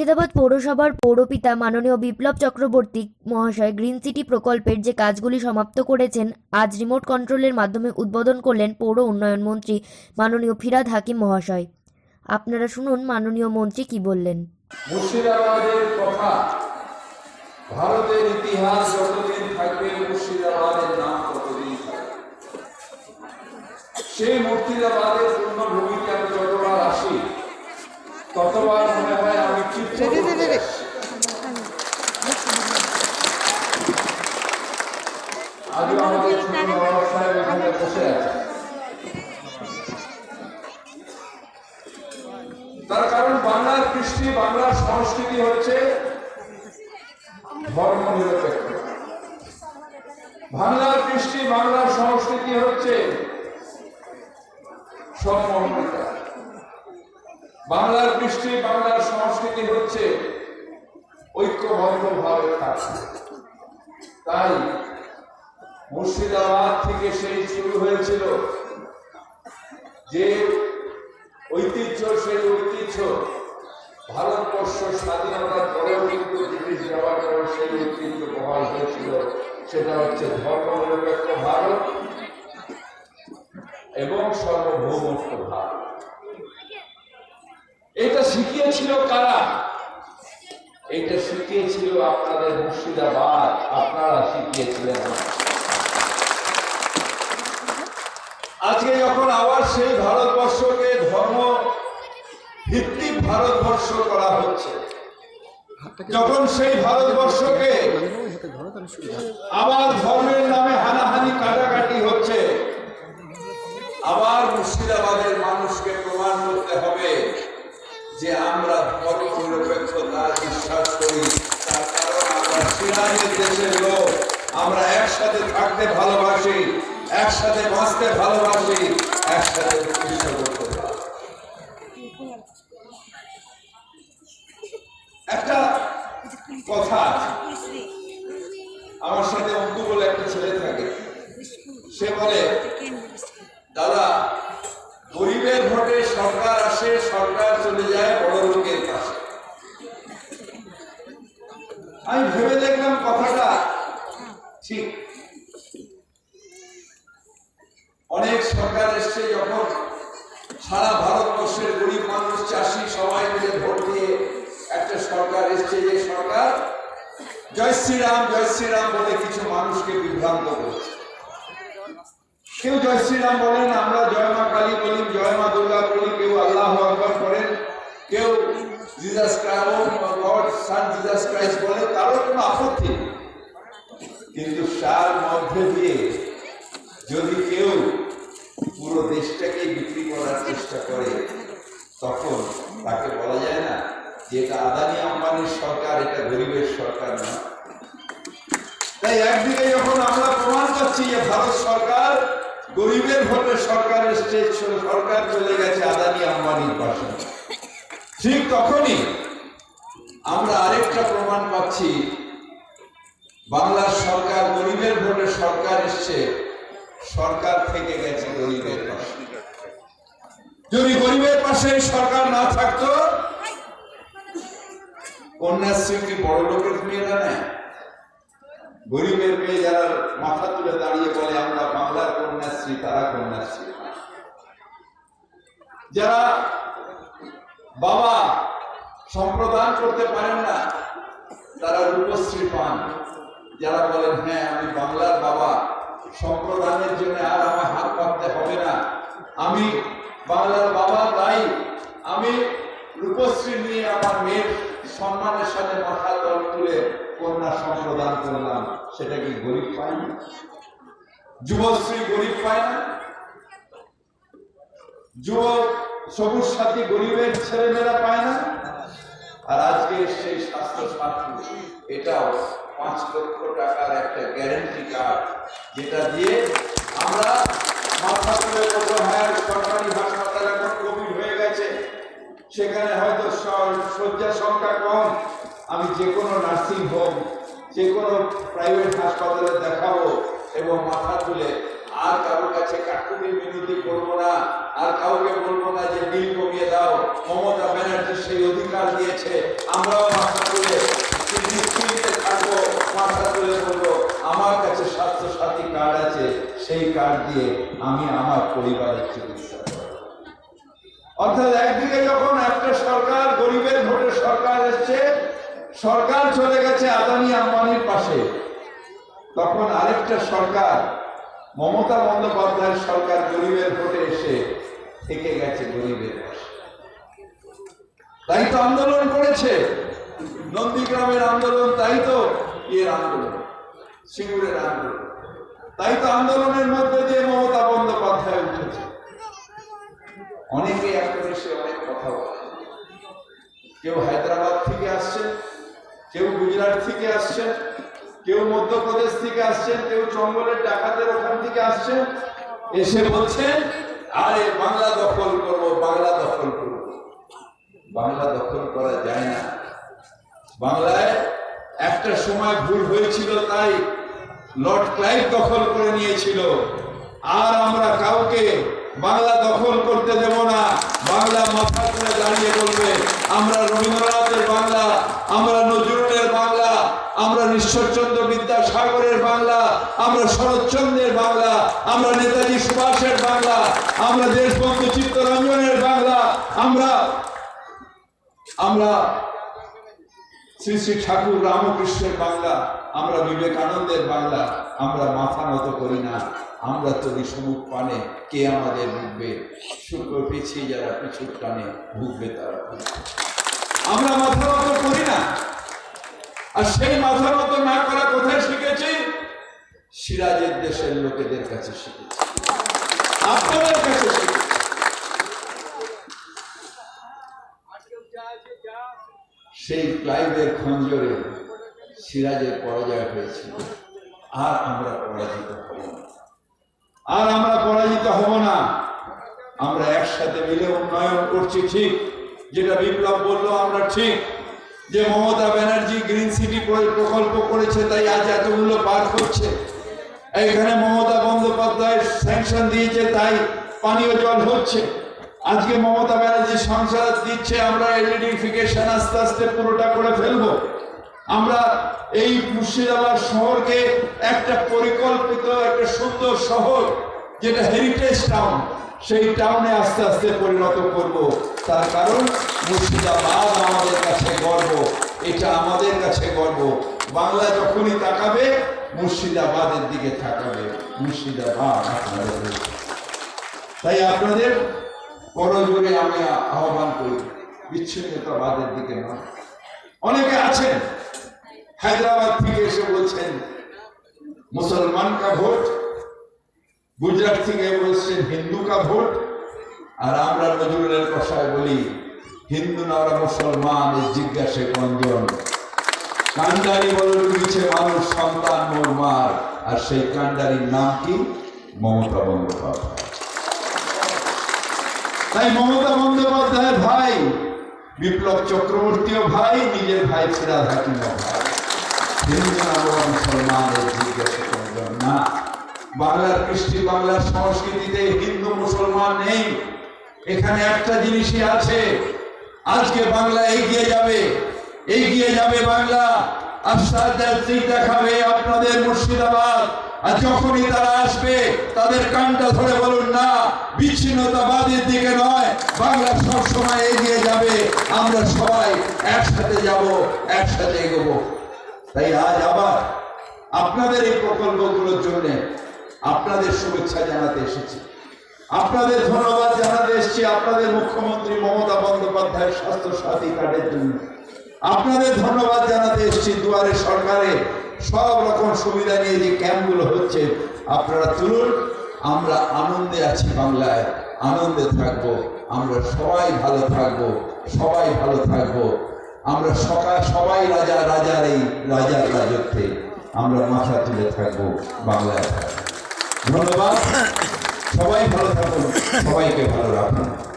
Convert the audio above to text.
মুর্শিদাবাদ পৌরসভার পৌরপিতা মাননীয় বিপ্লব চক্রবর্তী মহাশয় গ্রিন সিটি প্রকল্পের যে কাজগুলি সমাপ্ত করেছেন, আজ রিমোট কন্ট্রোলের মাধ্যমে উদ্বোধন করলেন পৌর উন্নয়ন মন্ত্রী মাননীয় ফিরাদ হাকিম মহাশয়। আপনারা শুনুন মাননীয় মন্ত্রী কি বললেন। মুর্শিদাবাদের কথা ভারতের ইতিহাস যতদিন থাকবে মুর্শিদাবাদের নাম ততদিন সেই মুর্শিদাবাদের যতবার আসি, ততবার মনে হয় তার কারণ বাংলার কৃষ্টি, বাংলার সংস্কৃতি হচ্ছে ধর্ম নিরপেক্ষ। বাংলার কৃষ্টি, বাংলার সংস্কৃতি হচ্ছে সমমন্বিতা বাংলার কৃষ্টি, বাংলার সংস্কৃতি হচ্ছে ঐক্যবদ্ধ ভাবে থাকা তাই মুর্শিদাবাদ থেকে সেই শুরু হয়েছিল। যে ঐতিহ্য, সেই ঐতিহ্য ভারতবর্ষ স্বাধীনতার পরেও কিন্তু ব্রিটিশ যাওয়ার পরে সেই ঐতিহ্য বহাল হয়েছিল। সেটা হচ্ছে ধর্মনিরপেক্ষ ভারত এবং সার্বভৌমত্ব ভারত। এটা শিখিয়েছিল কারা? এটা শিখিয়েছিল আপনাদের মুর্শিদাবাদ। আপনারা শিখিয়েছিলেন। আজকে যখন আবার সেই ভারতবর্ষকে ধর্ম ভিত্তিক ভারতবর্ষ করা হচ্ছে, যখন সেই ভারতবর্ষকে আবার ধর্মের নামে হানাহানি কাটাকাটি হচ্ছে, আবার মুর্শিদাবাদের মানুষকে প্রমাণ করতে হবে। যে আমরা ধর্ম নিরপেক্ষতা বিশ্বাস করি, তার কারণ আমরা সিরাজের দেশের লোক। আমরা একসাথে থাকতে ভালোবাসি, একসাথে বাঁচতে ভালোবাসি, একসাথে চিকিৎসা করতে একটা কথা আমার সাথে অন্তু বলে একটা ছেলে থাকে। সে বলে, দাদা গরিবের ভোটে সরকার আসে, সরকার চলে যায় বড় লোকের কাছে। আমি ভেবে দেখলাম কথাটা ঠিক। অনেক সরকার এসছে যখন সারা ভারতবর্ষের গরিব মানুষ, চাষি সবাই মিলে ভোট দিয়ে একটা সরকার এসছে যে সরকার, জয় শ্রীরাম জয় শ্রীরাম বলে কিছু মানুষকে বিভ্রান্ত করেছে। কেউ জয় শ্রীরাম বলেন, আমরা জয় মা কালী বলি, জয় মা দুর্গা বলি, কেউ আল্লাহ আকবর করেন কেউ Jesus God son Jesus Christ বলে, তারও কোনো আপত্তি কিন্তু তার মধ্যে দিয়ে যদি কেউ পুরো দেশটাকে বিক্রি করার চেষ্টা করে, তখন তাকে বলা যায় না যে এটা আদানি আম্বানির সরকার, এটা গরিবের সরকার না। তাই একদিকে যখন আমরা প্রমাণ পাচ্ছি যে ভারত সরকার গরিবের ভোটে সরকার এসছে সরকার চলে গেছে আদানি আম্বানির পাশে। ঠিক তখনই আমরা আরেকটা প্রমাণ পাচ্ছি। বাংলার সরকার, গরিবের ভোটে সরকার এসছে, সরকার থেকে গেছে গরিবের পাশে। যদি গরিবের পাশে সরকার না থাকতো, কন্যাশ্রী কি বড় লোকের মেয়েরা নেয়? গরিবের মেয়ে যারা মাথা তুলে দাঁড়িয়ে বলে, আমরা বাংলার কন্যাশ্রী, তারা কন্যাশ্রী। যারা বাবা সম্প্রদান করতে পারেন না, তারা রূপশ্রী পান। যারা বলেন হ্যাঁ আমি বাংলার বাবা, সম্প্রদানের জন্য আর আমার হাত পাততে হবে না। আমি বাংলার বাবা, তাই আমি রূপশ্রী নিয়ে আমার মেয়ের সম্মানের সাথে মাথা তল তুলে কন্যা সম্প্রদান করলাম, সেটা কি গরিব পায় না? যুবশ্রী গরিব পায় না? যুব সবুজ সাথী গরিবের ছেলেমেয়েরা পায় না? আর আজকে সেই স্বাস্থ্য সাথী, এটাও পাঁচ লক্ষ টাকার একটা গ্যারেন্টি কার্ড যেটা দিয়ে আমরা মাথা তুলে বলব হ্যাঁ সরকারি হাসপাতাল এখন কোভিড হয়ে গেছে সেখানে হয়তো শয্যা সংখ্যা কম। আমি যে কোনো নার্সিং হোম, যে কোনো প্রাইভেট হাসপাতালে দেখাবো এবং মাথা তুলে, আর কারোর কাছে কাকুতি মিনতি করব না, আর কাউকে বলব না যে বিল কমিয়ে দাও। মমতা ব্যানার্জি সেই অধিকার দিয়েছে। আমরাও মাথা তুলে থাকব, মাথা তুলে বলব, আমার কাছে স্বাস্থ্য সাথী কার্ড আছে, সেই কার্ড দিয়ে আমি আমার পরিবারের চিকিৎসা অর্থাৎ একদিকে যখন একটা সরকার, গরিবের ভোটে সরকার এসছে, সরকার চলে গেছে আদানি আম্বানির পাশে। তখন আরেকটা সরকার, মমতা বন্দ্যোপাধ্যায়ের সরকার গরিবের ভোটে এসে থেকে গেছে গরিবের পাশে। তাই তো আন্দোলন করেছে। নন্দীগ্রামের আন্দোলন, তাই তো ইয়ের আন্দোলন, সিঙ্গুরের আন্দোলন। তাই তো আন্দোলনের মধ্যে দিয়ে মমতা বন্দ্যোপাধ্যায় উঠেছে। অনেকে এখন এসে অনেক কথা বলে। কেউ হায়দ্রাবাদ থেকে আসছেন, কেউ গুজরাট থেকে আসছেন, কেউ মধ্যপ্রদেশ থেকে আসছেন, কেউ জঙ্গলের ডাকাতের ওখান থেকে আসছেন, এসে বলছেন আরে, বাংলা দখল করব, বাংলা দখল করব। বাংলা দখল করা যায় না। বাংলায় একটা সময় ভুল হয়েছিল, তাই লর্ড ক্লাইভ দখল করে নিয়েছিল। আর আমরা কাউকে বাংলা দখল করতে দেব না। বাংলা মাথা করে দাঁড়িয়ে বলবে, আমরা রবীন্দ্রনাথের বাংলা, আমরা নজরুলের বাংলা, আমরা ঈশ্বরচন্দ্র বিদ্যাসাগরের বাংলা, আমরা শরৎচন্দ্রের বাংলা, আমরা নেতাজি সুভাষের বাংলা, আমরা দেশবন্ধু চিত্তরঞ্জনের বাংলা, আমরা আমরা শ্রী শ্রী ঠাকুর রামকৃষ্ণের বাংলা, আমরা বিবেকানন্দের বাংলা, আমরা মাথা নত করি না। আমরা যদি সমুখ পানে কে আমাদের ভুগবে? শুক্র পিছিয়ে যারা পিছুর টানে, ভুগবে তারা। আমরা মাথা নত করি না। আর সেই মাথা মতো না করা কোথায় শিখেছি? সিরাজের দেশের লোকেদের কাছে শিখেছি। আপনাদের কাছে সেই ক্লাইভের খঞ্জরে সিরাজের পরাজয় হয়েছিল। আর আমরা পরাজিত না আর আমরা পরাজিত হব না। আমরা একসাথে মিলে উন্নয়ন করছি, ঠিক। যেটা বিপ্লব বলল, আমরা ঠিক। যে মমতা ব্যানার্জি গ্রিন সিটি প্রকল্প করেছে, তাই আজ এতগুলো পার হচ্ছে এইখানে মমতা বন্দ্যোপাধ্যায় স্যাংশন দিয়েছে, তাই পানীয় জল হচ্ছে। আজকে মমতা ব্যানার্জি সংসার দিচ্ছে, আমরা এলইডিফিকেশন আস্তে আস্তে পুরোটা করে ফেলব। আমরা এই মুর্শিদাবাদ শহরকে একটা সুন্দর শহর, যেটা হেরিটেজ টাউন সেই টাউনে আস্তে আস্তে পরিণত করব। তার কারণ, মুর্শিদাবাদ আমাদের কাছে গর্ব। এটা আমাদের কাছে গর্ব। বাংলা যখনই তাকাবে, মুর্শিদাবাদের দিকে তাকাবে। মুর্শিদাবাদ তাই আপনাদের করজোরে আমি আহ্বান করি, বিচ্ছিন্নতাবাদের দিকে নয়। অনেকে আছেন, হায়দ্রাবাদ থেকে এসে বলছেন মুসলমান কা ভোট গুজরাট থেকে বলছেন হিন্দু কা ভোট? আর আমরা নজরুলের কথায় বলি, হিন্দু না ওরা মুসলমান জিজ্ঞাসে কঞ্জন কান্ডারি বলে লুকিয়েছে মানুষ, সন্তান মোর মার। আর সেই কান্ডারির নাম কি? মমতা বন্দ্যোপাধ্যায়। তাই মমতা বন্দ্যোপাধ্যায়ের ভাই, বিপ্লব চক্রবর্তীও ভাই, নিজের ভাই ফিরাদ হাকিমও ভাই। হিন্দু না ওরা মুসলমানের জিজ্ঞাসা করবেন না। বাংলার কৃষ্টি, বাংলার সংস্কৃতিতে হিন্দু, মুসলমান নেই। এখানে একটা জিনিসই আছে। আজকে বাংলা এগিয়ে যাবে। এগিয়ে যাবে বাংলা। দেখাবে আপনাদের মুর্শিদাবাদ। আর যখনই তারা আসবে, তাদের কানটা ধরে বলুন না, বিচ্ছিন্নতাবাদের দিকে নয়, বাংলা সব সময় এগিয়ে যাবে। আমরা সবাই একসাথে যাব, একসাথে এগোবো। তাই আজ আবার আপনাদের এই প্রকল্পগুলোর জন্য আপনাদের শুভেচ্ছা জানাতে এসেছি। আপনাদের ধন্যবাদ জানাতে এসেছি আপনাদের মুখ্যমন্ত্রী মমতা বন্দ্যোপাধ্যায়ের স্বাস্থ্য সাথী কার্ডের জন্য। আপনাদের ধন্যবাদ জানাতে এসেছি দুয়ারে সরকারে সব রকম সুবিধা নিয়ে যে ক্যাম্পগুলো হচ্ছে। আপনারা তুলুন আমরা আনন্দে আছি বাংলায়। আনন্দে থাকব। আমরা সবাই ভালো থাকব। সবাই ভালো থাকব। আমরা সকাল সবাই রাজা, রাজার এই, রাজার রাজত্বে আমরা মাথা তুলে থাকব বাংলায়। থাকব ধন্যবাদ। সবাই ভালো থাকুন সবাইকে ভালো রাখুন।